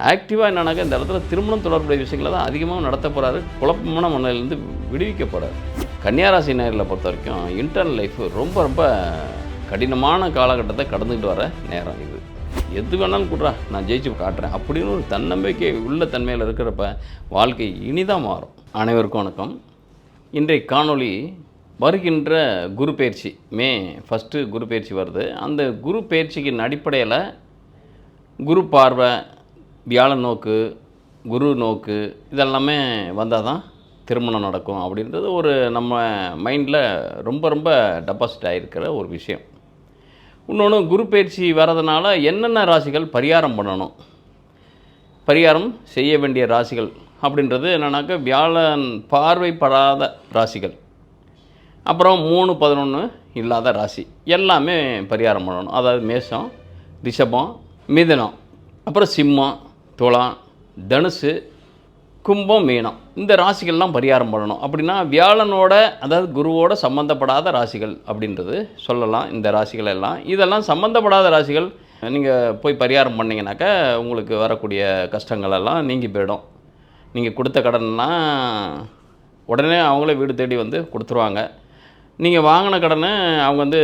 ஆக்டிவாக என்னன்னாக்கா இந்த இடத்துல திருமணம் தொடர்புடைய விஷயங்களை தான் அதிகமாக நடத்த போகிறாரு குழப்பமான மனதிலிருந்து விடுவிக்க போகிறார் கன்னியாராசி நேரில் பொறுத்த வரைக்கும் இன்டர்னல் லைஃப் ரொம்ப ரொம்ப கடினமான காலகட்டத்தை கடந்துக்கிட்டு வர நேரம் இது. எது வேணாலும் கூட்றா நான் ஜெயிச்சு காட்டுறேன் அப்படின்னு ஒரு தன்னம்பிக்கை உள்ள தன்மையில் இருக்கிறப்ப வாழ்க்கை இனிதாக மாறும். அனைவருக்கும் வணக்கம். இன்றைய காணொளி வருகின்ற குரு பயிற்சி மே ஃபஸ்ட்டு குரு பயிற்சி வருது. அந்த குரு பயிற்சியின் அடிப்படையில் குரு பார்வை வியாழன் நோக்கு குரு நோக்கு இதெல்லாமே வந்தால் தான் திருமணம் நடக்கும் அப்படின்றது ஒரு நம்ம மைண்டில் ரொம்ப ரொம்ப டெபாசிட் ஆகிருக்கிற ஒரு விஷயம். இன்னொன்று குரு பயிற்சி வர்றதுனால என்னென்ன ராசிகள் பரிகாரம் பண்ணணும்? பரிகாரம் செய்ய வேண்டிய ராசிகள் அப்படின்றது என்னென்னாக்கா வியாழன் பார்வைப்படாத ராசிகள். அப்புறம் மூணு பதினொன்று இல்லாத ராசி. எல்லாமே பரிகாரம் பண்ணணும். அதாவது மேஷம் ரிஷபம் மிதனம். அப்புறம் சிம்மம் துலாம் தனுசு கும்பம் மீனம். இந்த ராசிகள்லாம் பரிகாரம் பண்ணணும். அப்படின்னா வியாழனோட அதாவது குருவோட சம்மந்தப்படாத ராசிகள் அப்படின்றது சொல்லலாம். இந்த ராசிகள் எல்லாம். இதெல்லாம் சம்மந்தப்படாத ராசிகள் நீங்கள் போய் பரிகாரம் பண்ணிங்கனாக்கா உங்களுக்கு வரக்கூடிய கஷ்டங்களெல்லாம் நீங்கி போயிடும். நீங்கள் கொடுத்த கடன்லாம் உடனே அவங்களே வீடு தேடி வந்து கொடுத்துருவாங்க. நீங்கள் வாங்கின கடனை அவங்க வந்து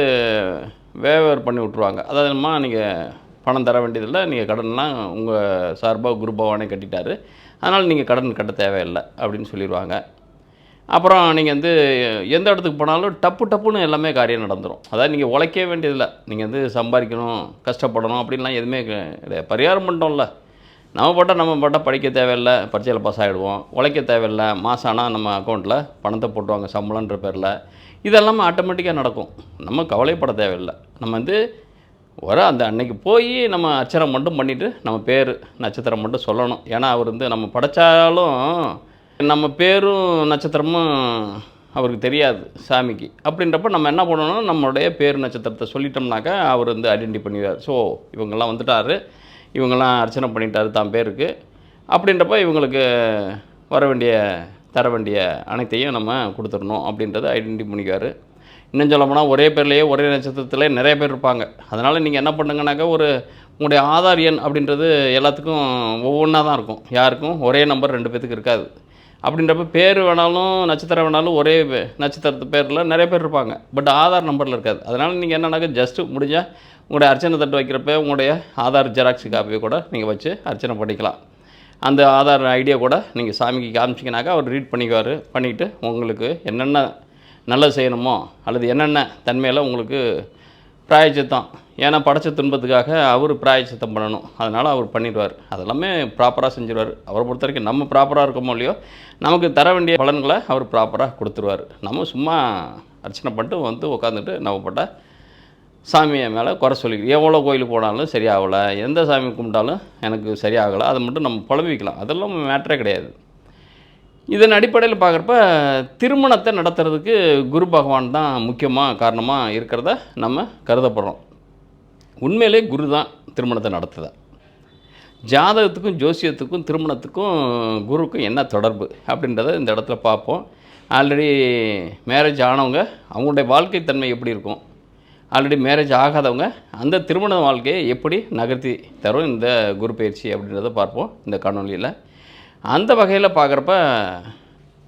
வேவர் பண்ணி விட்ருவாங்க அதாவதுமா நீங்கள் பணம் தர வேண்டியதில்லை. நீங்கள் கடன்லாம் உங்கள் சார்பாக குரு கட்டிட்டாரு. அதனால் நீங்கள் கடன் கட்ட தேவையில்லை அப்படின்னு சொல்லிடுவாங்க அப்புறம் நீங்கள் வந்து எந்த இடத்துக்கு போனாலும் டப்பு டப்புன்னு எல்லாமே காரியம் நடந்துடும் அதாவது நீங்கள் உழைக்க வேண்டியதில்லை. நீங்கள் வந்து சம்பாதிக்கணும் கஷ்டப்படணும் அப்படின்லாம் எதுவுமே கிடையாது பரிகாரம் பண்ணிட்டோம்ல. நம்ம போட்டால் நம்ம போட்டால் படிக்க தேவையில்லை. பரீட்சையில் பாஸ் ஆகிடுவோம் உழைக்க தேவையில்லை. மாதம் ஆனால் நம்ம அக்கௌண்ட்டில் பணத்தை போட்டுவாங்க சம்பளன்ற பேரில். இதெல்லாம் ஆட்டோமேட்டிக்காக நடக்கும். நம்ம கவலைப்பட தேவையில்லை. நம்ம வந்து வர அந்த அன்னைக்கு போய் நம்ம அச்சரம் மட்டும் பண்ணிவிட்டு நம்ம பேர் நட்சத்திரம் மட்டும் சொல்லணும். ஏன்னா அவர் வந்து நம்ம படைச்சாலும் நம்ம பேரும் நட்சத்திரமும் அவருக்கு தெரியாது சாமிக்கு. அப்படின்றப்ப நம்ம என்ன பண்ணணும்? நம்மளுடைய பேர் நட்சத்திரத்தை சொல்லிட்டோம்னாக்கா அவர் வந்து ஐடென்டி பண்ணிடுவார். ஸோ இவங்கெல்லாம் வந்துட்டார். இவங்கெல்லாம் அர்ச்சனை பண்ணிட்டாரு தான் பேருக்கு. அப்படின்றப்ப இவங்களுக்கு வர வேண்டிய தர வேண்டிய அனைத்தையும் நம்ம கொடுத்துடணும் அப்படின்றத ஐடென்டி பண்ணிக்குவார். இன்னும் சொல்ல போனால் ஒரே பேர்லேயே ஒரே நட்சத்திரத்திலே நிறைய பேர் இருப்பாங்க. அதனால் நீங்கள் என்ன பண்ணுங்கனாக்கா ஒரு உங்களுடைய ஆதார் எண் அப்படின்றது எல்லாத்துக்கும் ஒவ்வொன்றா தான் இருக்கும். யாருக்கும் ஒரே நம்பர் ரெண்டு பேத்துக்கு இருக்காது. அப்படின்றப்ப பேர் வேணாலும் நட்சத்திரம் வேணாலும் ஒரே பே- நட்சத்திரத்து பேரில் நிறைய பேர் இருப்பாங்க. பட் ஆதார் நம்பரில் இருக்காது. அதனால் நீங்கள் என்னன்னாக்கா ஜஸ்ட்டு முடிஞ்சால் உங்களுடைய அர்ச்சனை தட்டு வைக்கிறப்ப உங்களுடைய ஆதார் ஜெராக்ஸ் காப்பியை கூட நீங்கள் வச்சு அர்ச்சனை பண்ணிக்கலாம். அந்த ஆதார் ஐடியா கூட நீங்கள் சாமிக்கு காமிச்சிங்கனாக்கா அவர் ரீட் பண்ணிக்குவார். பண்ணிவிட்டு உங்களுக்கு என்னென்ன நல்லது செய்யணுமோ? அல்லது என்னென்ன தன்மையில் உங்களுக்கு பிராயச்சித்தம்? ஏன்னா படைச்ச துன்பத்துக்காக அவர் பிராயச்சித்தம் பண்ணணும். அதனால் அவர் பண்ணிடுவார். அதெல்லாமே ப்ராப்பராக செஞ்சிருவார். அவரை பொறுத்த வரைக்கும் நம்ம ப்ராப்பராக இருக்கோமோ இல்லையோ நமக்கு தர வேண்டிய பலன்களை அவர் ப்ராப்பராக கொடுத்துருவார். நம்ம சும்மா அர்ச்சனை பண்ணிட்டு வந்து உட்காந்துட்டு நம்ம சாமியை மேலே குறை சொல்லி எவ்வளோ கோயிலுக்கு போனாலும் சரியாகலை எந்த சாமி கும்பிட்டாலும் எனக்கு சரியாகலை அதை மட்டும் நம்ம புலம்பிக்கலாம். அதெல்லாம் மேட்டரே கிடையாது. இதன் அடிப்படையில் பார்க்குறப்ப திருமணத்தை நடத்துறதுக்கு குரு பகவான் தான் முக்கியமாக காரணமாக இருக்கிறத நம்ம கருதப்படுறோம். உண்மையிலே குரு தான் திருமணத்தை நடத்துதா. ஜாதகத்துக்கும் ஜோசியத்துக்கும் திருமணத்துக்கும் குருவுக்கும் என்ன தொடர்பு அப்படின்றத இந்த இடத்துல பார்ப்போம். ஆல்ரெடி மேரேஜ் ஆனவங்க அவங்களுடைய வாழ்க்கை தன்மை எப்படி இருக்கும்? ஆல்ரெடி மேரேஜ் ஆகாதவங்க அந்த திருமண வாழ்க்கையை எப்படி நகர்த்தி தரும் இந்த குரு பயிற்சி அப்படின்றத பார்ப்போம் இந்த காணொலியில் அந்த வகையில் பார்க்குறப்ப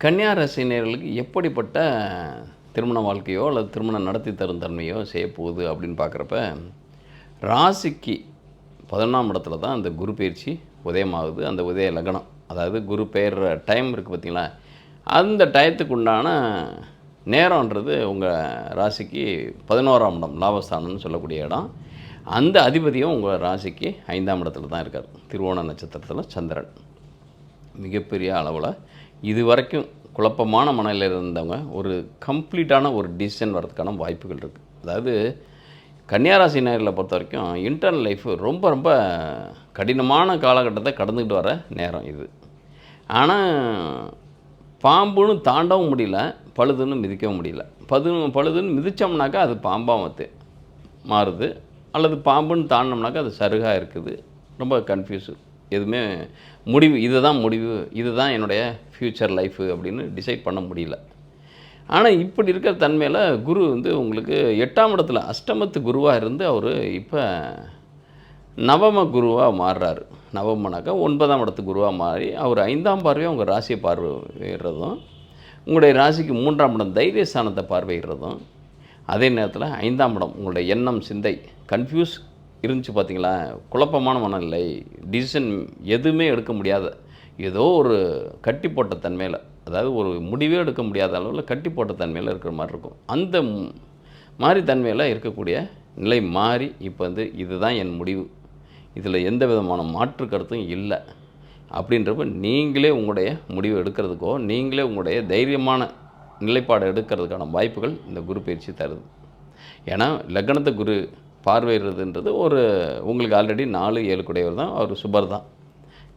கன்னியா ராசினியர்களுக்கு எப்படிப்பட்ட திருமண வாழ்க்கையோ அல்லது திருமணம் நடத்தி தரும் தன்மையோ செய்யப்போகுது அப்படின்னு பார்க்குறப்ப ராசிக்கு பதினொன்றாம் இடத்துல தான் அந்த குரு பயிற்சி உதயமாகுது. அந்த உதய லக்னம் அதாவது குரு பெயர் டைம் இருக்குது பார்த்திங்களா? அந்த டயத்துக்கு உண்டான நேரம்ன்றது உங்கள் ராசிக்கு பதினோராம் இடம் லாபஸ்தானம்னு சொல்லக்கூடிய இடம். அந்த அதிபதியும் உங்கள் ராசிக்கு ஐந்தாம் இடத்துல தான் இருக்கார். திருவோண நட்சத்திரத்தில் சந்திரன். மிகப்பெரிய அளவில் இது வரைக்கும் குழப்பமான மனநிலையில் இருந்தவங்க ஒரு கம்ப்ளீட்டான ஒரு டிசிஷன் வரதுக்கான வாய்ப்புகள் இருக்குது அதாவது கன்னியாராசி நேரில் பொறுத்த வரைக்கும் இன்டர்னல் லைஃப் ரொம்ப ரொம்ப கடினமான காலகட்டத்தை கடந்துக்கிட்டு வர நேரம் இது. ஆனால் பாம்புன்னு தாண்டவும் முடியல பழுதுன்னு மிதிக்கவும் முடியல. பது பழுதுன்னு மிதித்தோம்னாக்கா அது பாம்பாக வந்து மாறுது. அல்லது பாம்புன்னு தாண்டினோம்னாக்கா அது சருகாக இருக்குது. ரொம்ப கன்ஃபியூஸு எதுவுமே முடிவு இதுதான் முடிவு இதுதான் என்னுடைய ஃப்யூச்சர் லைஃபு அப்படின்னு டிசைட் பண்ண முடியல. ஆனால் இப்படி இருக்கிற தன்மையில் குரு வந்து உங்களுக்கு எட்டாம் இடத்துல அஷ்டமத்து குருவாக இருந்து அவர் இப்போ நவம குருவாக மாறுறாரு. நவமனாக்கா ஒன்பதாம் இடத்து குருவாக மாறி அவர் ஐந்தாம் பார்வையாக உங்கள் ராசியை பார்வையிடுறதும் உங்களுடைய ராசிக்கு மூன்றாம் இடம் தைரியஸ்தானத்தை பார்வையிடுறதும் அதே நேரத்தில் ஐந்தாம் இடம் உங்களுடைய எண்ணம் சிந்தை கன்ஃபியூஸ் இருந்துச்சு பார்த்தீங்களா? குழப்பமான மனநிலை டிசிஷன் எதுவுமே எடுக்க முடியாத ஏதோ ஒரு கட்டி போட்ட தன்மையில் அதாவது ஒரு முடிவே எடுக்க முடியாத அளவில் கட்டி போட்ட தன்மையில் இருக்கிற மாதிரி இருக்கும். அந்த மாதிரி தன்மையில் இருக்கக்கூடிய நிலை மாறி இப்போ வந்து இதுதான் என் முடிவு. இதில் எந்த விதமான மாற்று கருத்தும் இல்லை. அப்படின்றப்ப நீங்களே உங்களுடைய முடிவு எடுக்கிறதுக்கோ நீங்களே உங்களுடைய தைரியமான நிலைப்பாடு எடுக்கிறதுக்கான வாய்ப்புகள் இந்த குரு பயிற்சி தருது. ஏன்னா லக்னத்தை குரு பார்வையிடுறதுன்றது ஒரு உங்களுக்கு ஆல்ரெடி நாலு ஏழு குடையவர் தான் அவர் சுபர் தான்.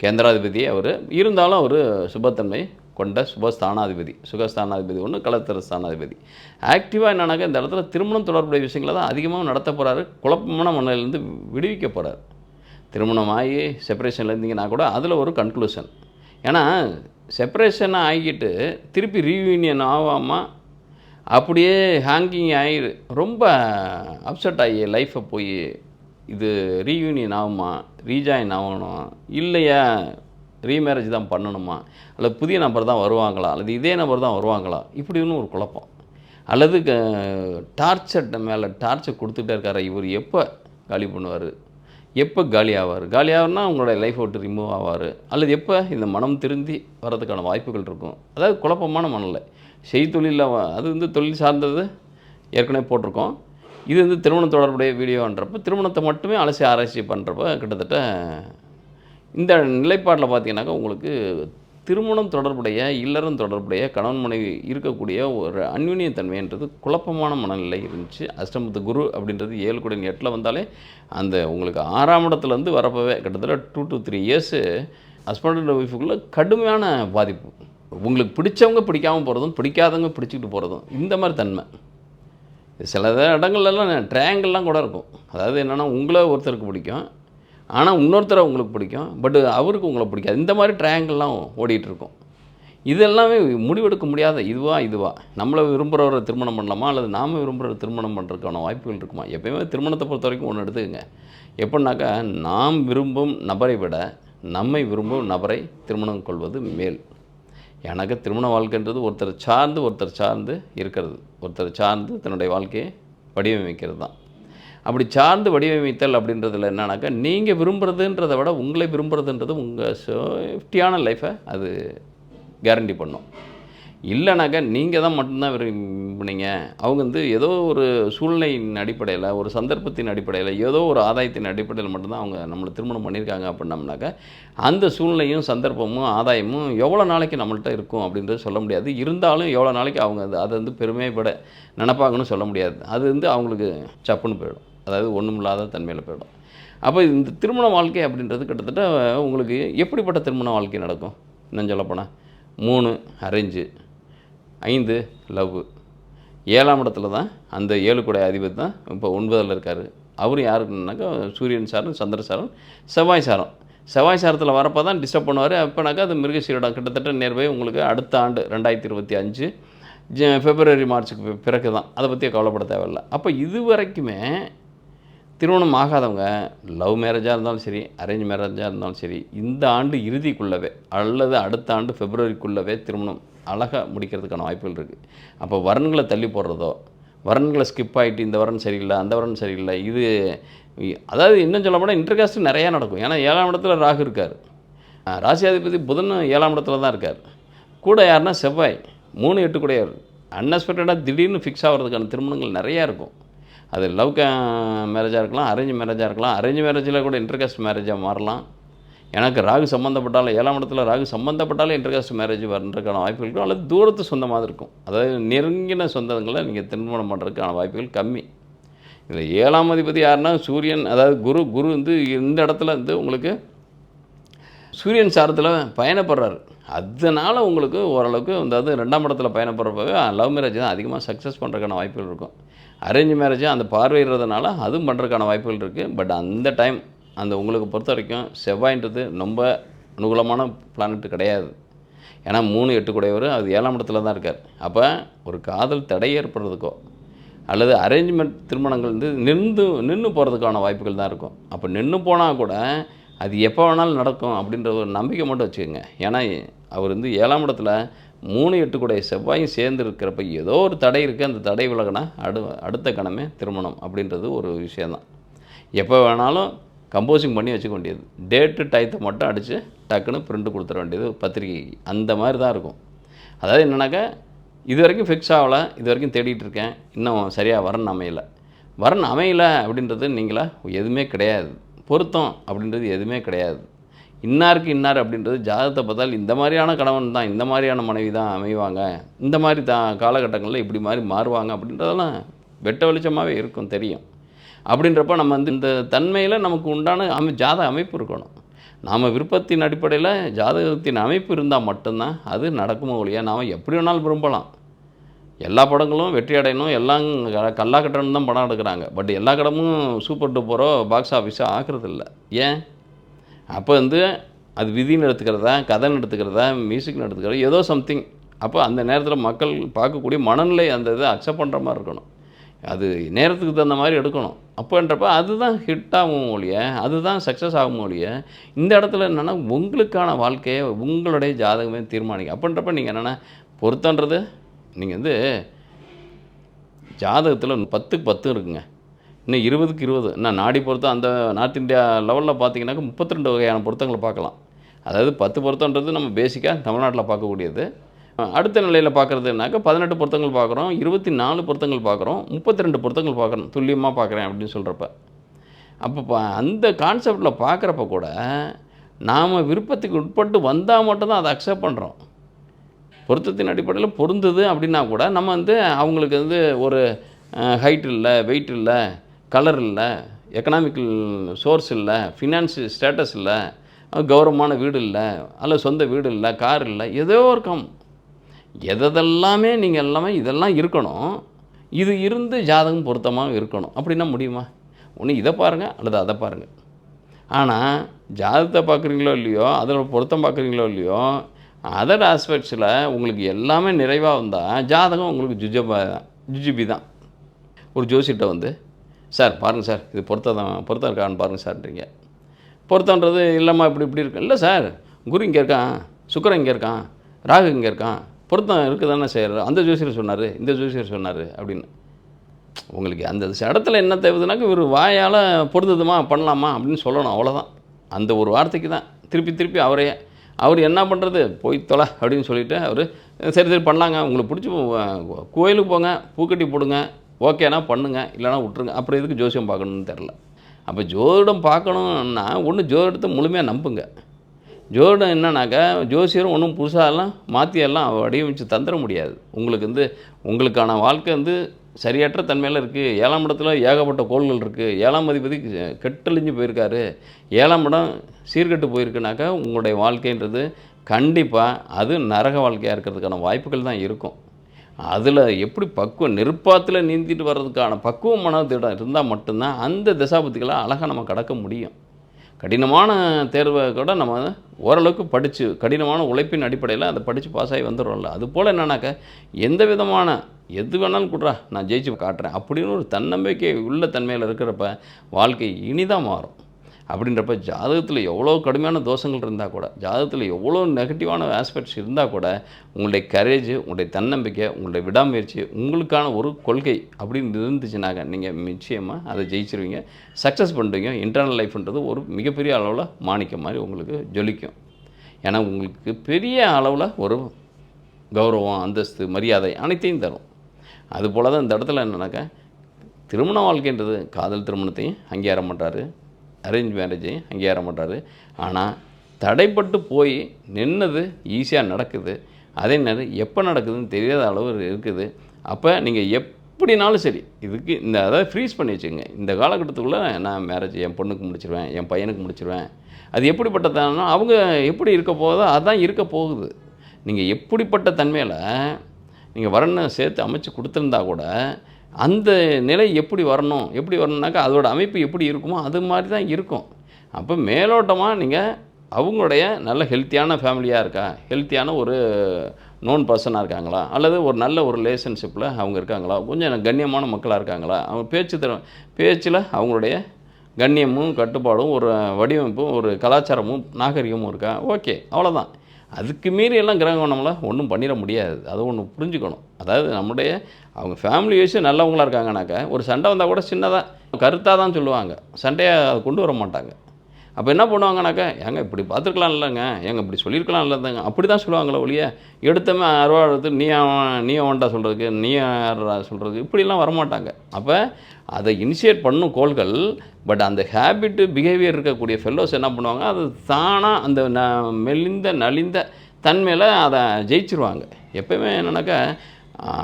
கேந்திராதிபதி அவர். இருந்தாலும் அவர் சுபத்தன்மை கொண்ட சுபஸ்தானாதிபதி. சுகஸ்தானாதிபதி ஒன்று கலத்தர ஸ்தானாதிபதி. ஆக்டிவாக என்னன்னாக்கா இந்த இடத்துல திருமணம் தொடர்புடைய விஷயங்களை தான் அதிகமாக நடத்த போகிறாரு குழப்பமான மனநிலையிலேருந்து விடுவிக்க போகிறார் திருமணம் ஆகி செப்பரேஷனில் இருந்தீங்கன்னா கூட அதில் ஒரு கன்க்ளூஷன் ஏன்னா செப்பரேஷனாக ஆகிட்டு திருப்பி ரீயூனியன் ஆகாமல் அப்படியே ஹேங்கிங் ஆகி ரொம்ப அப்செட் ஆகி லைஃப்பை போய் இது ரீயூனியன் ஆகுமா? ரீஜாயின் ஆகணும்? இல்லையா? ரீமேரேஜ் தான் பண்ணணுமா? அல்லது புதிய நபர் தான் வருவாங்களா? அல்லது இதே நபர் தான் வருவாங்களா? இப்படின்னு ஒரு குழப்பம். அல்லது டார்ச்சர் மேலே டார்ச்சர் கொடுத்துட்டே இருக்காரு இவர் எப்போ காலி பண்ணுவார்? எப்போ காலி ஆவார்? காலி ஆவார்னா உங்களோட லைஃப் விட்டு ரிமூவ் ஆவார். அல்லது எப்போ இந்த மனம் திருந்தி வர்றதுக்கான வாய்ப்புகள் இருக்கும்? அதாவது குழப்பமான மனநிலை. செய்தொழிலில் அது வந்து தொழில் சார்ந்தது ஏற்கனவே போட்டிருக்கோம். இது வந்து திருமணம் தொடர்புடைய வீடியோன்றப்போ திருமணத்தை மட்டுமே அலசி ஆராய்ச்சி பண்ணுறப்ப கிட்டத்தட்ட இந்த நிலைப்பாட்டில் பார்த்தீங்கன்னாக்கா உங்களுக்கு திருமணம் தொடர்புடைய இல்லறம் தொடர்புடைய கணவன் மனைவி இருக்கக்கூடிய ஒரு அந்யுன்யத்தன்மைன்றது குழப்பமான மனநிலை இருந்துச்சு. அஷ்டமத்து குரு அப்படின்றது ஏழு கூட எட்டில் வந்தாலே அந்த உங்களுக்கு ஆறாம் இடத்துலேருந்து வரப்பவே கிட்டத்தட்ட two to three years husband and ஒய்ஃபுக்குள்ளே கடுமையான பாதிப்பு. உங்களுக்கு பிடிச்சவங்க பிடிக்காமல் போகிறதும் பிடிக்காதவங்க பிடிச்சிக்கிட்டு போகிறதும் இந்த மாதிரி தன்மை. சில இடங்கள்லாம் ட்ரையாங்கிள்லாம் கூட இருக்கும். அதாவது என்னென்னா உங்களை ஒருத்தருக்கு பிடிக்கும் ஆனால் இன்னொருத்தரை உங்களுக்கு பிடிக்கும் பட் அவருக்கு உங்களை பிடிக்காது. இந்த மாதிரி ட்ரையாங்கிள்லாம் ஓடிட்டுருக்கும் இதெல்லாமே முடிவெடுக்க முடியாத இதுவா இதுவா? நம்மளை விரும்புகிறவரை திருமணம் பண்ணலாமா? அல்லது நாம் விரும்புகிற திருமணம் பண்ணுறதுக்கான வாய்ப்புகள் இருக்குமா? எப்பயுமே திருமணத்தை பொறுத்த வரைக்கும் ஒன்று எடுத்துக்கங்க. எப்படின்னாக்கா நாம் விரும்பும் நபரை விட நம்மை விரும்பும் நபரை திருமணம் கொள்வது மேல். எனக்கு திருமண வாழ்க்கைன்றது ஒருத்தர் சார்ந்து ஒருத்தர் சார்ந்து இருக்கிறது. ஒருத்தர் சார்ந்து தன்னுடைய வாழ்க்கையை வடிவமைக்கிறது தான். அப்படி சார்ந்து வடிவமைத்தல் அப்படின்றதுல என்னன்னாக்கா நீங்கள் விரும்புகிறதுன்றதை விட உங்களை விரும்புகிறதுன்றது உங்கள் சேஃப்டியான லைஃப்பை அது கேரண்டி பண்ணும். இல்லைனாக்கா நீங்கள் தான் மட்டும்தான் விரும்பினீங்க அவங்க வந்து ஏதோ ஒரு சூழ்நிலையின் அடிப்படையில் ஒரு சந்தர்ப்பத்தின் அடிப்படையில் ஏதோ ஒரு ஆதாயத்தின் அடிப்படையில் மட்டும்தான் அவங்க நம்மளை திருமணம் பண்ணியிருக்காங்க அப்படின்னம்னாக்கா அந்த சூழ்நிலையும் சந்தர்ப்பமும் ஆதாயமும் எவ்வளோ நாளைக்கு நம்மள்ட்ட இருக்கும் அப்படின்றது சொல்ல முடியாது. இருந்தாலும் எவ்வளோ நாளைக்கு அவங்க அது அதை வந்து பெருமைப்பட நினப்பாங்கன்னு சொல்ல முடியாது. அது வந்து அவங்களுக்கு சப்புன்னு போயிடும். அதாவது ஒன்றுமில்லாத தன்மையில் போயிடும். அப்போ இந்த திருமண வாழ்க்கை அப்படின்றது கிட்டத்தட்ட உங்களுக்கு எப்படிப்பட்ட திருமண வாழ்க்கை நடக்கும்? இன்னும் சொல்லப்போனால் மூணு அரேஞ்சு. ஐந்து லவ். ஏழாம் இடத்துல தான் அந்த ஏழு கூட அதிபதி தான் இப்போ ஒன்பதில் இருக்கார். அவர் யாருக்குனாக்கா சூரியன் சாரம் சந்திர சாரம் செவ்வாய் சாரம். செவ்வாய் சாரத்தில் வரப்போ தான் டிஸ்டர்ப் பண்ணுவார். அப்போனாக்கா அது மிருகசீரிடம் கிட்டத்தட்ட நேர்வே உங்களுக்கு அடுத்த ஆண்டு ரெண்டாயிரத்தி இருபத்தி அஞ்சு ஜ பிப்ரவரி மார்ச்சுக்கு பிறகு தான். அதை பற்றி கவலைப்பட தேவையில்லை. அப்போ இது வரைக்குமே திருமணம் ஆகாதவங்க லவ் மேரேஜாக இருந்தாலும் சரி அரேஞ்ச் மேரேஜாக இருந்தாலும் சரி இந்த ஆண்டு இறுதிக்குள்ளவே அல்லது அடுத்த ஆண்டு பிப்ரவரிக்குள்ளவே திருமணம் அழகாக முடிக்கிறதுக்கான வாய்ப்புகள் இருக்குது அப்போ வரன்களை தள்ளி போடுறதோ வரன்களை ஸ்கிப் ஆகிட்டு இந்த வரன் சரியில்லை அந்த வரன் சரியில்லை இது அதாவது இன்னும் சொல்ல போனால் இன்டர்காஸ்ட் நிறையா நடக்கும். ஏன்னா ஏழாம் இடத்துல ராகு இருக்கார். ராசியாதிபதி புதன் ஏழாம் இடத்துல தான் இருக்கார். கூட யாருன்னா செவ்வாய் மூணு எட்டு கூடையார் அன்எக்ஸ்பெக்டடாக திடீர்னு ஃபிக்ஸ் ஆகிறதுக்கான திருமணங்கள் நிறையா இருக்கும். அது லவ் மேரேஜாக இருக்கலாம் அரேஞ்ச் மேரேஜாக இருக்கலாம். அரேஞ்ச் மேரேஜில் கூட இன்டர்காஸ்ட் மேரேஜாக மாறலாம். எனக்கு ராகு சம்மந்தப்பட்டாலும் ஏழாம் இடத்துல ராகு சம்மந்தப்பட்டாலும் இன்டர்காஸ்ட் மேரேஜ் வர்றதுக்கான வாய்ப்புகள் இருக்கும் அல்லது தூரத்து சொந்தமாக இருக்கும். அதாவது நெருங்கின சொந்தங்களை நீங்கள் திருமணம் பண்ணுறதுக்கான வாய்ப்புகள் கம்மி. இதில் ஏழாம் அதிபதி யாருன்னா சூரியன் அதாவது குரு குரு வந்து இந்த இடத்துல வந்து உங்களுக்கு சூரியன் சாரத்தில் பயணப்படுறாரு. அதனால் உங்களுக்கு ஓரளவுக்கு அதாவது ரெண்டாம் இடத்துல பயணப்படுறப்பவே லவ் மேரேஜ் தான் அதிகமாக சக்ஸஸ் பண்ணுறதுக்கான வாய்ப்புகள் இருக்கும். அரேஞ்ச் மேரேஜ் அந்த பார்வையிடுறதுனால அதுவும் பண்ணுறதுக்கான வாய்ப்புகள் இருக்குது பட் அந்த டைம் அந்த உங்களுக்கு பொறுத்த வரைக்கும் செவ்வாயின்றது ரொம்ப அனுகூலமான பிளானட் கிடையாது. ஏன்னா மூணு எட்டு கூடையவர் அது ஏழாம் இடத்துல தான் இருக்கார். அப்போ ஒரு காதல் தடை ஏற்படுறதுக்கோ அல்லது அரேஞ்ச்மெண்ட் திருமணங்கள் வந்து நின்று நின்று போகிறதுக்கான வாய்ப்புகள் தான் இருக்கும். அப்போ நின்று போனால் கூட அது எப்போ வேணாலும் நடக்கும் அப்படின்ற ஒரு நம்பிக்கை மட்டும் வச்சுக்கோங்க. ஏன்னா அவர் வந்து ஏழாம் இடத்துல மூணு எட்டு கூட செவ்வாயும் சேர்ந்து இருக்கிறப்ப ஏதோ ஒரு தடை இருக்குது அந்த தடை விலகினா அடு அடுத்த கணமே திருமணம் அப்படின்றது ஒரு விஷயந்தான் எப்போ வேணாலும் கம்போசிங் பண்ணி வச்சுக்க வேண்டியது. டேட்டு டயத்தை மட்டும் அடித்து டக்குன்னு பிரிண்ட் கொடுத்துட வேண்டியது பத்திரிகைக்கு அந்த மாதிரி தான் இருக்கும். அதாவது என்னன்னாக்கா இது வரைக்கும் ஃபிக்ஸ் ஆகலை இது வரைக்கும் தேடிட்டு இருக்கேன். இன்னும் சரியாக வரன் அமையலை. வரன் அமையலை அப்படின்றது நீங்களா எதுவுமே கிடையாது. பொருத்தம் அப்படின்றது எதுவுமே கிடையாது. இன்னாருக்கு இன்னார் அப்படின்றது ஜாதகத்தை பார்த்தால் இந்த மாதிரியான கணவன் தான் இந்த மாதிரியான மனைவி தான் அமைவாங்க. இந்த மாதிரி தான் காலகட்டங்களில் இப்படி மாதிரி மாறுவாங்க அப்படின்றதெல்லாம் வெட்ட வெளிச்சமாகவே இருக்கும் தெரியும். அப்படின்றப்ப நம்ம வந்து இந்த தன்மையில் நமக்கு உண்டான அமை ஜாதக அமைப்பு இருக்கணும். நாம் விருப்பத்தின் அடிப்படையில் ஜாதகத்தின் அமைப்பு இருந்தால் மட்டும்தான் அது நடக்குமோ ஒழிய நாம் எப்படி வேணாலும் விரும்பலாம். எல்லா படங்களும் வெற்றி அடையணும் எல்லாம் க- கல்லா கட்டணும் தான் படம் எடுக்கிறாங்க. பட் எல்லா கடமும் சூப்பர் டூப்பரோ பாக்ஸ் ஆஃபீஸோ ஆக்குறது ஏன்? அப்போ வந்து அது விதின்னு எடுத்துக்கிறதா கதைன்னு எடுத்துக்கிறதா மியூசிக்னு எடுத்துக்கிறதா ஏதோ சம்திங் அப்போ அந்த நேரத்தில் மக்கள் பார்க்கக்கூடிய மனநிலை அந்த இதை அக்செப்ட் பண்ணுற மாதிரி இருக்கணும். அது நேரத்துக்கு தகுந்த மாதிரி எடுக்கணும். அப்போன்றப்ப அதுதான் ஹிட் ஆகும் ஒழிய அதுதான் சக்ஸஸ் ஆகும் ஒழிய இந்த இடத்துல என்னென்னா உங்களுக்கான வாழ்க்கையை உங்களுடைய ஜாதகமே தீர்மானிக்கும். அப்படின்றப்ப நீங்கள் என்னென்னா பொருத்தன்றது நீங்கள் வந்து ஜாதகத்தில் பத்துக்கு பத்து இருக்குங்க. இன்னும் இருபதுக்கு இருபது. இன்னும் நாடி பொருத்தம் அந்த நார்த் இந்தியா லெவலில் பார்த்தீங்கன்னாக்கா முப்பத்தி ரெண்டு வகையான பொருத்தங்களை பார்க்கலாம். அதாவது பத்து பொருத்தன்றது நம்ம பேசிக்காக தமிழ்நாட்டில் பார்க்கக்கூடியது. அடுத்த நிலையில் பார்க்குறதுனாக்க பதினெட்டு பொருத்தங்கள் பார்க்குறோம் இருபத்தி நாலு பொருத்தங்கள் பார்க்குறோம் முப்பத்தி ரெண்டு பொருத்தங்கள் பார்க்குறோம். துல்லியமாக பார்க்குறேன் அப்படின்னு சொல்கிறப்ப அப்போ பா- அந்த கான்செப்டில் பார்க்குறப்ப கூட நாம் விருப்பத்துக்கு உட்பட்டு வந்தால் மட்டும்தான் அதை அக்செப்ட் பண்ணுறோம் பொருத்தத்தின் அடிப்படையில் பொருந்தது அப்படின்னா கூட நம்ம வந்து அவங்களுக்கு வந்து ஒரு ஹைட் இல்லை வெயிட் இல்லை கலர் இல்லை எக்கனாமிக்கல் சோர்ஸ் இல்லை ஃபினான்ஸ் ஸ்டேட்டஸ் இல்லை கௌரவமான வீடு இல்லை அல்ல சொந்த வீடு இல்லை கார் இல்லை ஏதோ இருக்கும் எதெல்லாமே நீங்கள் எல்லாமே இதெல்லாம் இருக்கணும். இது இருந்து ஜாதகம் பொருத்தமாக இருக்கணும். அப்படின்னா முடியுமா? ஒன்று இதை பாருங்கள் அல்லது அதை பாருங்கள் ஆனால் ஜாதகத்தை பார்க்குறீங்களோ இல்லையோ அதில் பொருத்தம் பார்க்குறீங்களோ இல்லையோ அதர் ஆஸ்பெக்ட்ஸில் உங்களுக்கு எல்லாமே நிறைவாக வந்தால் ஜாதகம் உங்களுக்கு ஜுஜபா ஜுஜிபி தான். ஒரு ஜோசிட்ட வந்து சார் பாருங்கள் சார் இது பொருத்தம் பொருத்தம் இருக்கான்னு பாருங்கள் சார்ன்றீங்க. பொருத்தன்றது இல்லைம்மா இப்படி இப்படி இருக்கு. இல்லை சார் குரு இங்கே இருக்கான் சுக்கரன் இங்கே இருக்கான் ராகு இங்கே இருக்கான் பொருத்தம் இருக்க தானே செய்கிறார் அந்த ஜோசியர் சொன்னார் இந்த ஜோசியர் சொன்னார் அப்படின்னு. உங்களுக்கு அந்த இடத்துல என்ன தேவைதுனாக்க இவர் வாயால் பொருந்ததுமா பண்ணலாமா அப்படின்னு சொல்லணும் அவ்வளோதான் அந்த ஒரு வார்த்தைக்கு தான். திருப்பி திருப்பி அவரையே அவர் என்ன பண்ணுறது போய் தொலை அப்படின்னு சொல்லிட்டு அவர் சரி சரி பண்ணலாங்க. உங்களுக்கு பிடிச்சி கோயிலுக்கு போங்க பூக்கட்டி போடுங்க ஓகேனா பண்ணுங்க இல்லைனா விட்ருங்க அப்புறம் எதுக்கு ஜோசியம் பார்க்கணுன்னு தெரில அப்போ ஜோதிடம் பார்க்கணுன்னா ஒன்று ஜோதிடத்தை முழுமையாக நம்புங்க. ஜோதிடம் என்னன்னாக்கா ஜோசியரும் ஒன்றும் புதுசாகலாம் மாற்றியெல்லாம் வடிவமைச்சு தந்துட முடியாது. உங்களுக்கு வந்து உங்களுக்கான வாழ்க்கை வந்து சரியற்ற தன்மையில் இருக்குது ஏழாம் இடத்துல ஏகப்பட்ட கோள்கள் இருக்குது ஏழாம் அதிபதி கெட்டழிஞ்சு போயிருக்காரு. ஏழாம் இடம் சீர்கெட்டு போயிருக்குனாக்கா உங்களுடைய வாழ்க்கைன்றது கண்டிப்பாக அது நரக வாழ்க்கையாக இருக்கிறதுக்கான வாய்ப்புகள் தான் இருக்கும். அதில் எப்படி பக்குவம் நெருப்பாத்தில் நீந்திட்டு வர்றதுக்கான பக்குவம் மனதிடம் இருந்தால் மட்டும்தான் அந்த திசாபுத்திகளை அழகாக நம்ம கடக்க முடியும். கடினமான தேர்வை கூட நம்ம ஓரளவுக்கு படித்து கடினமான உழைப்பின் அடிப்படையில் அதை படித்து பாஸ் ஆகி வந்துடும்ல அது போல் என்னன்னாக்கா எந்த விதமான எது வேணாலும் கொடுறா நான் ஜெயிச்சு காட்டுறேன். அப்படின்னு ஒரு தன்னம்பிக்கை உள்ள தன்மையில் இருக்கிறப்ப வாழ்க்கை இனிதாக மாறும். அப்படின்றப்ப ஜாதகத்தில் எவ்வளோ கடுமையான தோஷங்கள் இருந்தால் கூட ஜாதகத்தில் எவ்வளோ நெகட்டிவான ஆஸ்பெக்ட்ஸ் இருந்தால் கூட உங்களுடைய கரேஜ் உங்களுடைய தன்னம்பிக்கை உங்களுடைய விடாமுயற்சி உங்களுக்கான ஒரு கொள்கை அப்படின்னு இருந்துச்சுனாக்க நீங்கள் நிச்சயமாக அதை ஜெயிச்சிருவீங்க. சக்ஸஸ் பண்ணுறீங்க இன்டர்னல் லைஃப்ன்றது ஒரு மிகப்பெரிய அளவில் மாணிக்க மாதிரி உங்களுக்கு ஜொலிக்கும். ஏன்னா உங்களுக்கு பெரிய அளவில் ஒரு கௌரவம் அந்தஸ்து மரியாதை அனைத்தையும் தரும். அதுபோல் தான் இந்த இடத்துல என்னன்னாக்கா திருமண வாழ்க்கைன்றது காதல் திருமணத்தையும் அங்கீகாரம் பண்ணுறாரு அரேஞ்ச் மேரேஜையும் அங்கீகாரம் பண்ணுறாரு ஆனால் தடைப்பட்டு போய் நின்னது ஈஸியாக நடக்குது. அதே நேரம் எப்போ நடக்குதுன்னு தெரியாத அளவு இருக்குது. அப்போ நீங்கள் எப்படினாலும் சரி இதுக்கு இந்த அதாவது ஃப்ரீஸ் பண்ணி வச்சுக்கோங்க. இந்த காலகட்டத்துக்குள்ளே நான் மேரேஜ் என் பொண்ணுக்கு முடிச்சிருவேன் என் பையனுக்கு முடிச்சிருவேன். அது எப்படிப்பட்டதானா அவங்க எப்படி இருக்க போகுதோ அதான் இருக்க போகுது. நீங்கள் எப்படிப்பட்ட தன்மையில் நீங்கள் வரன்னு சேர்த்து அமைச்சு கொடுத்துருந்தா கூட அந்த நிலை எப்படி வரணும் எப்படி வரணும்னாக்கா அதோட அமைப்பு எப்படி இருக்குமோ அது மாதிரி தான் இருக்கும். அப்போ மேலோட்டமாக நீங்கள் அவங்களுடைய நல்ல ஹெல்த்தியான ஃபேமிலியாக இருக்கா ஹெல்த்தியான ஒரு நோன் பர்சனாக இருக்காங்களா அல்லது ஒரு நல்ல ஒரு ரிலேஷன்ஷிப்பில் அவங்க இருக்காங்களா கொஞ்சம் கண்ணியமான மக்களாக இருக்காங்களா அவங்க பேச்சு திற பேச்சில் அவங்களுடைய கண்ணியமும் கட்டுப்பாடும் ஒரு வடிவமைப்பும் ஒரு கலாச்சாரமும் நாகரிகமும் இருக்கா? ஓகே அவ்வளோதான் அதுக்கு மீறி எல்லாம் கிரகம் நம்மள ஒன்றும் பண்ணிட முடியாது. அதை ஒன்று புரிஞ்சுக்கணும். அதாவது நம்முடைய அவங்க ஃபேமிலி வைஸ் நல்லவங்களா இருக்காங்கனாக்கா ஒரு சண்டை வந்தால் கூட சின்னதாக கருத்தாக தான் சொல்லுவாங்க. சண்டையை அதை கொண்டு வர மாட்டாங்க. அப்போ என்ன பண்ணுவாங்கனாக்கா ஏங்க இப்படி பார்த்துருக்கலாம் இல்லைங்க ஏங்க இப்படி சொல்லியிருக்கலாம் இல்லைங்க அப்படி தான் சொல்லுவாங்களே ஒழிய எடுத்தமே அருவா எடுத்து நீ அவன் நீ அவன்டா சொல்கிறதுக்கு நீ யாரா சொல்கிறதுக்கு இப்படிலாம் வரமாட்டாங்க. அப்போ அதை இனிஷியேட் பண்ணும் கோள்கள் பட் அந்த ஹேபிட்டு பிஹேவியர் இருக்கக்கூடிய ஃபெல்லோஸ் என்ன பண்ணுவாங்க அது தானாக அந்த ந மெலிந்த நலிந்த தன்மையில் அதை ஜெயிச்சிருவாங்க. எப்பயுமே என்னன்னாக்கா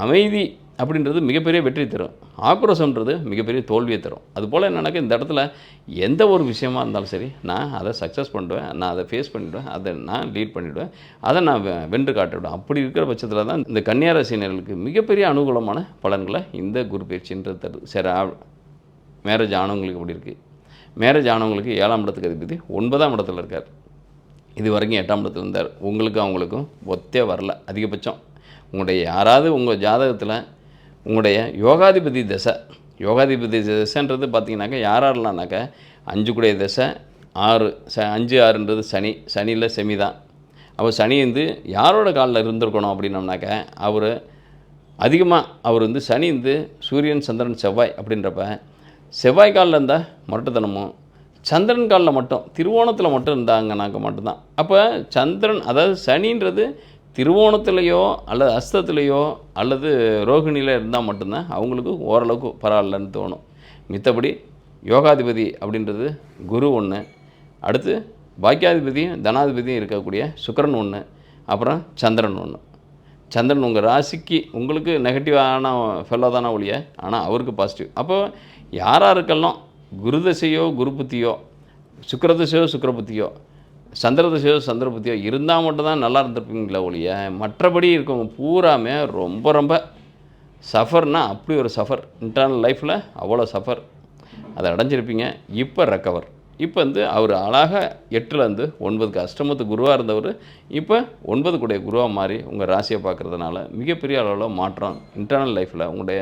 அமைதி அப்படின்றது மிகப்பெரிய வெற்றி தரும். ஆக்ரோஷம்ன்றது மிகப்பெரிய தோல்வியை தரும். அதுபோல் என்னென்னாக்க இந்த இடத்துல எந்த ஒரு விஷயமா இருந்தாலும் சரி நான் அதை சக்ஸஸ் பண்ணிடுவேன் நான் அதை ஃபேஸ் பண்ணிவிடுவேன் அதை நான் லீட் பண்ணிவிடுவேன் அதை நான் வெ- வென்று காட்டிவிடுவேன். அப்படி இருக்கிற பட்சத்தில் தான் இந்த கன்னியாராசினர்களுக்கு மிகப்பெரிய அனுகூலமான பலன்களை இந்த குரு பயிற்சின்றது தருது சரி மேரேஜ் ஆனவங்களுக்கு இப்படி இருக்குது மேரேஜ் ஆனவங்களுக்கு ஏழாம் இடத்துக்கு அதிபதி ஒன்பதாம் இடத்துல இருக்கார். இது வரைக்கும் எட்டாம் இடத்துல இருந்தார். உங்களுக்கும் அவங்களுக்கும் ஒத்தே வரல அதிகபட்சம். உங்களுடைய யாராவது உங்கள் ஜாதகத்தில் உங்களுடைய யோகாதிபதி தசை. யோகாதிபதி தசைன்றது பார்த்தீங்கன்னாக்கா யாரெல்லாம்னாக்கா அஞ்சு கூடிய தசை ஆறு ச அஞ்சு ஆறுன்றது சனி. சனியில் செமி தான். அப்போ சனி வந்து யாரோட காலில் இருந்திருக்கணும் அப்படின்னோம்னாக்கா அவர் அதிகமாக அவர் வந்து சனி வந்து சூரியன் சந்திரன் செவ்வாய் அப்படின்றப்ப செவ்வாய் காலில் இருந்தால் முரட்டுத்தனமும் சந்திரன் காலில் மட்டும் திருவோணத்தில் மட்டும் இருந்தாங்கனாக்க மட்டும்தான். அப்போ சந்திரன் அதாவது சனின்றது திருவோணத்துலேயோ அல்லது அஸ்தத்துலேயோ அல்லது ரோகிணியில் இருந்தால் மட்டும்தான் அவங்களுக்கு ஓரளவுக்கு பரவாயில்லன்னு தோணும். மித்தபடி யோகாதிபதி அப்படின்றது குரு ஒன்று அடுத்து பாக்கியாதிபதியும் தனாதிபதியும் இருக்கக்கூடிய சுக்கரன் ஒன்று அப்புறம் சந்திரன் ஒன்று சந்திரன் உங்கள் ராசிக்கு உங்களுக்கு நெகட்டிவான ஃபெல்லோ தானே ஒழிய ஆனால் அவருக்கு பாசிட்டிவ் அப்போ யாராருக்கெல்லாம் குரு தசையோ குரு புத்தியோ சுக்கரதசையோ சுக்கர புத்தியோ சந்திரதசையோ சந்திரபுத்தியோ இருந்தால் மட்டும்தான் நல்லா இருந்திருப்பீங்களா ஒழிய மற்றபடி இருக்கவங்க பூராமே ரொம்ப ரொம்ப சஃபர்னால் அப்படி ஒரு சஃபர். இன்டர்னல் லைஃப்பில் அவ்வளோ சஃபர். அதை அடைஞ்சிருப்பீங்க. இப்போ ரெக்கவர் இப்போ வந்து அவர் அழகாக எட்டுலேருந்து ஒன்பதுக்கு அஷ்டமத்து குருவாக இருந்தவர். இப்போ ஒன்பது கூடிய குருவாக மாறி உங்கள் ராசியை பார்க்குறதுனால மிகப்பெரிய அளவில் மாற்றம் இன்டர்னல் லைஃப்பில் உங்களுடைய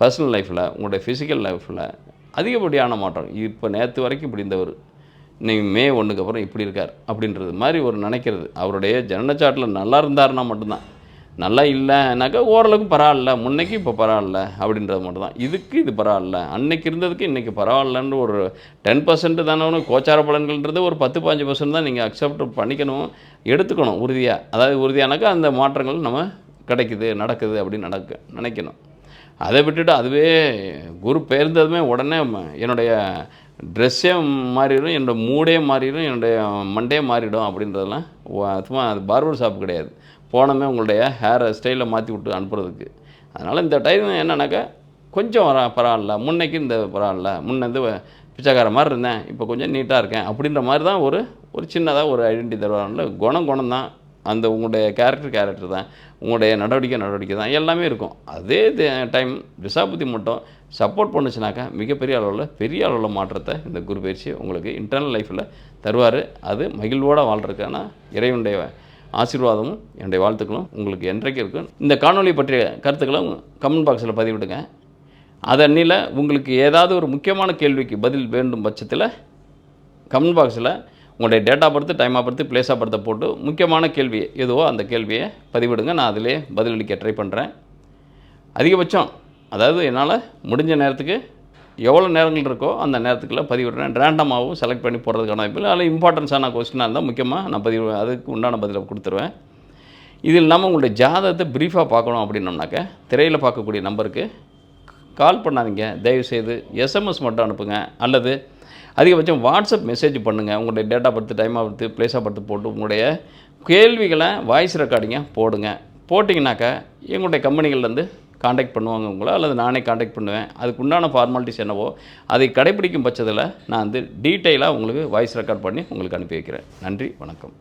பர்சனல் லைஃப்பில் உங்களுடைய ஃபிசிக்கல் லைஃப்பில் அதிகப்படியான மாற்றம். இப்போ நேற்று வரைக்கும் இப்படி இருந்தவர். இன்னைக்கு மே ஒன்றுக்கு அப்புறம் இப்படி இருக்கார் அப்படின்றது மாதிரி ஒரு நினைக்கிறது. அவருடைய ஜனனச்சாட்டில் நல்லா இருந்தாருன்னா மட்டும்தான். நல்லா இல்லைனாக்கா ஓரளவுக்கு பரவாயில்ல முன்னைக்கு இப்போ பரவாயில்ல அப்படின்றது மட்டும்தான். இதுக்கு இது பரவாயில்ல அன்னைக்கு இருந்ததுக்கு இன்றைக்கி பரவாயில்லன்ற ஒரு டென் பர்சன்ட் தானே கோச்சார பலன்கள்ன்றது ஒரு பத்து பாஞ்சு பர்சன்ட் தான் நீங்கள் அக்செப்ட் பண்ணிக்கணும் எடுத்துக்கணும் உறுதியாக அதாவது உறுதியானாக்கா அந்த மாற்றங்கள் நம்ம கிடைக்குது நடக்குது அப்படின்னு நடக்க நினைக்கணும். அதை விட்டுட்டு அதுவே குரு பெயர்ந்ததுமே உடனே என்னுடைய ட்ரெஸ்ஸே மாறிடும் என்னோட மூடே மாறிடும் என்னுடைய மண்டே மாறிடும் அப்படின்றதெல்லாம் சும்மா அது பார்பர் ஷாப் கிடையாது. போனமே உங்களுடைய ஹேரை ஸ்டைலில் மாற்றி விட்டு அனுப்புறதுக்கு. அதனால் இந்த டைம் என்னன்னாக்கா கொஞ்சம் வர பரவாயில்ல முன்னைக்கு இந்த பரவாயில்ல முன்ன வந்து பிச்சைக்கார மாதிரி இருந்தேன் இப்போ கொஞ்சம் நீட்டாக இருக்கேன் அப்படின்ற மாதிரி தான் ஒரு ஒரு சின்னதாக ஒரு ஐடென்டி தருவாங்கல்ல குணம் குணம் தான் அந்த உங்களுடைய கேரக்டர் கேரக்டர் தான். உங்களுடைய நடவடிக்கை நடவடிக்கை தான். எல்லாமே இருக்கும். அதே டைம் திசாபுத்தி மட்டும் சப்போர்ட் பண்ணுச்சுனாக்கா மிகப்பெரிய அளவில் பெரிய அளவில் மாற்றத்தை இந்த குரு பயிற்சி உங்களுக்கு இன்டர்னல் லைஃப்பில் தருவார். அது மகிழ்வோடு வாழ்கிறதுக்கான இறைவனுடைய ஆசீர்வாதமும் என்னுடைய வாழ்த்துக்களும் உங்களுக்கு என்றைக்கு இருக்கும். இந்த காணொளி பற்றிய கருத்துக்களை கமெண்ட் பாக்ஸில் பதிவிடுங்க. அதன்னில் உங்களுக்கு ஏதாவது ஒரு முக்கியமான கேள்விக்கு பதில் வேண்டும் பட்சத்தில் கமெண்ட் பாக்ஸில் உங்களுடைய date birth time of birth place of பர்த்தை போட்டு முக்கியமான கேள்வி எதுவோ அந்த கேள்வியை பதிவிடுங்க. நான் அதிலே பதிலளிக்க ட்ரை பண்ணுறேன் அதிகபட்சம் அதாவது என்னால் முடிஞ்ச நேரத்துக்கு எவ்வளோ நேரங்கள் இருக்கோ அந்த நேரத்துக்குள்ள பதிவிடுறேன். ரேண்டமாகவும் செலக்ட் பண்ணி போடுறதுக்கான வாய்ப்பு இல்லை. அதில் இம்பார்ட்டன்ஸான கொஸ்டினாக இருந்தால் முக்கியமாக நான் பதிவு அதுக்கு உண்டான பதிலை கொடுத்துருவேன். இது இல்லாமல் உங்களுடைய ஜாதகத்தை ப்ரீஃபாக பார்க்கணும் அப்படின்னோம்னாக்க திரையில் பார்க்கக்கூடிய நம்பருக்கு கால் பண்ணாதீங்க. தயவுசெய்து எஸ்எம்எஸ் மட்டும் அனுப்புங்க. அல்லது அதிகபட்சம் வாட்ஸ்அப் மெசேஜ் பண்ணுங்கள் உங்களுடைய date birth time of place of birth போட்டு உங்களுடைய கேள்விகளை வாய்ஸ் ரெக்கார்டிங்க போடுங்க. போட்டிங்கனாக்கா எங்களுடைய கம்பெனிகள்லேருந்து காண்டாக்ட் பண்ணுவாங்க உங்களை அல்லது நானே காண்டாக்ட் பண்ணுவேன். அதுக்கு உண்டான ஃபார்மாலிட்டிஸ் என்னவோ அதை கடைப்பிடிக்கும் பட்சத்தில் நான் வந்து டீட்டெயிலாக உங்களுக்கு வாய்ஸ் ரெக்கார்ட் பண்ணி உங்களுக்கு அனுப்பி வைக்கிறேன். நன்றி வணக்கம்.